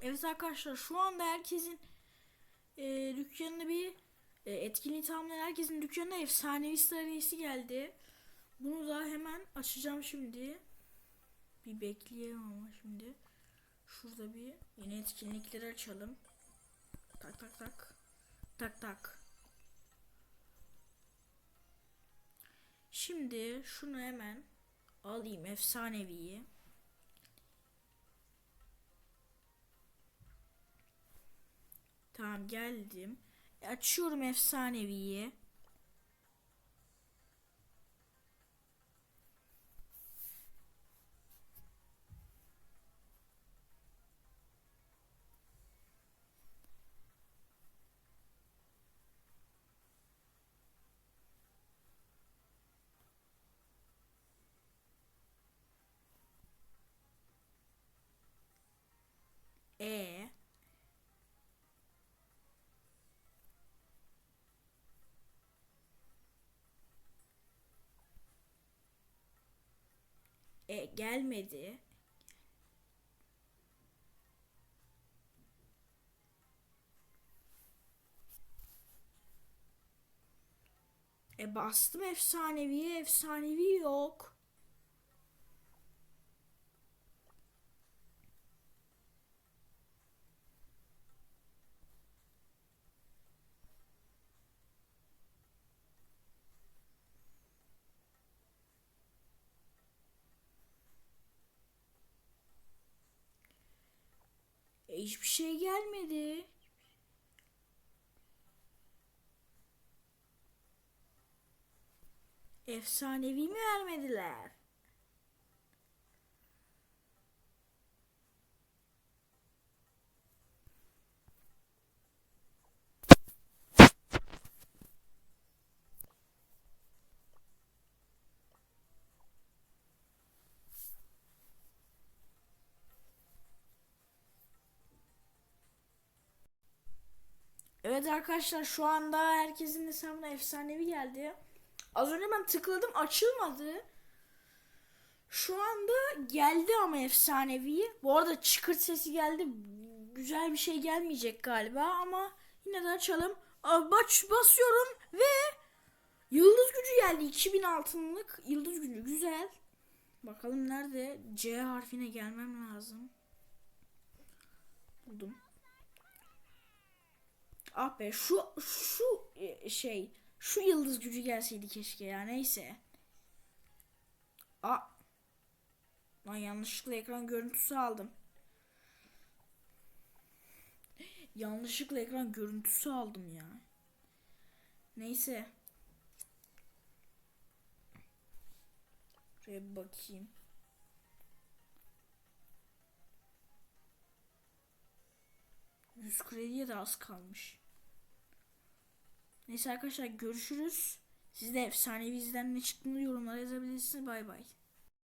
Evet arkadaşlar şu anda herkesin e, dükkanına bir e, etkinliği tamamlayan herkesin dükkanına efsanevi sarıyesi geldi. Bunu da hemen açacağım şimdi. Bir bekleyelim ama şimdi. Şurada bir yeni etkinlikleri açalım. Tak tak tak. Tak tak. Şimdi şunu hemen alayım efsaneviyi. Tamam geldim. E, Açıyorum efsaneviyi. E gelmedi. E bastım efsaneviye efsanevi yok. Hiçbir şey gelmedi. Efsanevi mi vermediler? Evet arkadaşlar şu anda herkesin hesabına efsanevi geldi. Az önce ben tıkladım açılmadı. Şu anda geldi ama efsanevi. Bu arada çıkırt sesi geldi. Güzel bir şey gelmeyecek galiba ama yine de açalım. Baş, basıyorum ve yıldız gücü geldi. 2000 altınlık yıldız gücü güzel. Bakalım nerede? C harfine gelmem lazım. Buldum. Ah be şu şu e, şey şu yıldız gücü gelseydi keşke ya neyse. Aa. Lan yanlışlıkla ekran görüntüsü aldım. Yanlışlıkla ekran görüntüsü aldım ya. Neyse. Şuraya bakayım. Yüz krediye de az kalmış. Neyse arkadaşlar görüşürüz. Siz de efsanevi izden ne çıktığını yorumlara yazabilirsiniz. Bay bay.